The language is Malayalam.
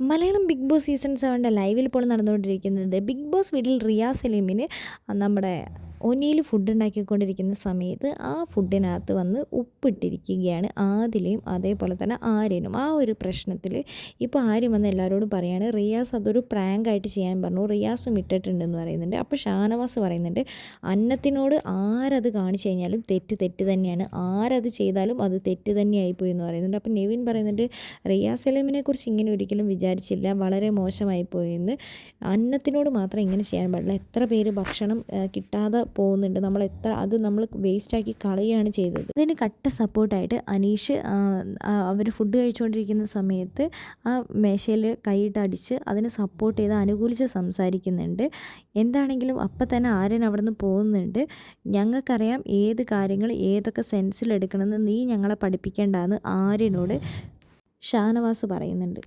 മലയാളം ബിഗ് ബോസ് സീസൺ സെവന്റെ ലൈവിൽ ഇപ്പോൾ നടന്നുകൊണ്ടിരിക്കുന്നത് ബിഗ് ബോസ് വീട്ടിൽ റിയ സലീമിന് നമ്മുടെ ഒനിയിൽ ഫുഡ് ഉണ്ടാക്കിക്കൊണ്ടിരിക്കുന്ന സമയത്ത് ആ ഫുഡിനകത്ത് വന്ന് ഉപ്പിട്ടിരിക്കുകയാണ് ആദിലയും അതേപോലെ തന്നെ ആര്യനും. ആ ഒരു പ്രശ്നത്തിൽ ഇപ്പോൾ ആര്യം വന്ന് എല്ലാവരോടും പറയാണ് റിയാസ് അതൊരു പ്രാങ്കായിട്ട് ചെയ്യാൻ പറഞ്ഞു. റിയാസും ഇട്ടിട്ടുണ്ടെന്ന് പറയുന്നുണ്ട്. അപ്പോൾ ഷാനവാസ് പറയുന്നുണ്ട് അന്നത്തിനോട് ആരത് കാണിച്ചു കഴിഞ്ഞാലും തെറ്റ് തെറ്റ് തന്നെയാണ്. ആരത് ചെയ്താലും അത് തെറ്റ് തന്നെയായിപ്പോയി എന്ന് പറയുന്നുണ്ട്. അപ്പോൾ നെവിൻ പറയുന്നുണ്ട് റിയാസ് എലമിനെ കുറിച്ച് ഇങ്ങനെ ഒരിക്കലും വിചാരിച്ചില്ല. വളരെ മോശമായി പോയെന്ന് അന്നത്തിനോട് മാത്രം ഇങ്ങനെ ചെയ്യാൻ പാടില്ല. എത്ര പേര് ഭക്ഷണം കിട്ടാതെ പോകുന്നുണ്ട്. നമ്മൾ എത്ര അത് നമ്മൾ വേസ്റ്റാക്കി കളയുകയാണ് ചെയ്തത്. ഇതിന് കട്ട സപ്പോർട്ടായിട്ട് അനീഷ് അവർ ഫുഡ് കഴിച്ചുകൊണ്ടിരിക്കുന്ന സമയത്ത് ആ മേശയിൽ കൈയിട്ട് അടിച്ച് അതിനെ സപ്പോർട്ട് ചെയ്ത് അനുകൂലിച്ച് സംസാരിക്കുന്നുണ്ട്. എന്താണെങ്കിലും അപ്പം തന്നെ ആര്യൻ അവിടെ നിന്ന് പോകുന്നുണ്ട്. ഞങ്ങൾക്കറിയാം ഏത് കാര്യങ്ങൾ ഏതൊക്കെ സെൻസിലെടുക്കണമെന്ന് നീ ഞങ്ങളെ പഠിപ്പിക്കേണ്ടെന്ന് ആര്യനോട് ഷാനവാസ് പറയുന്നുണ്ട്.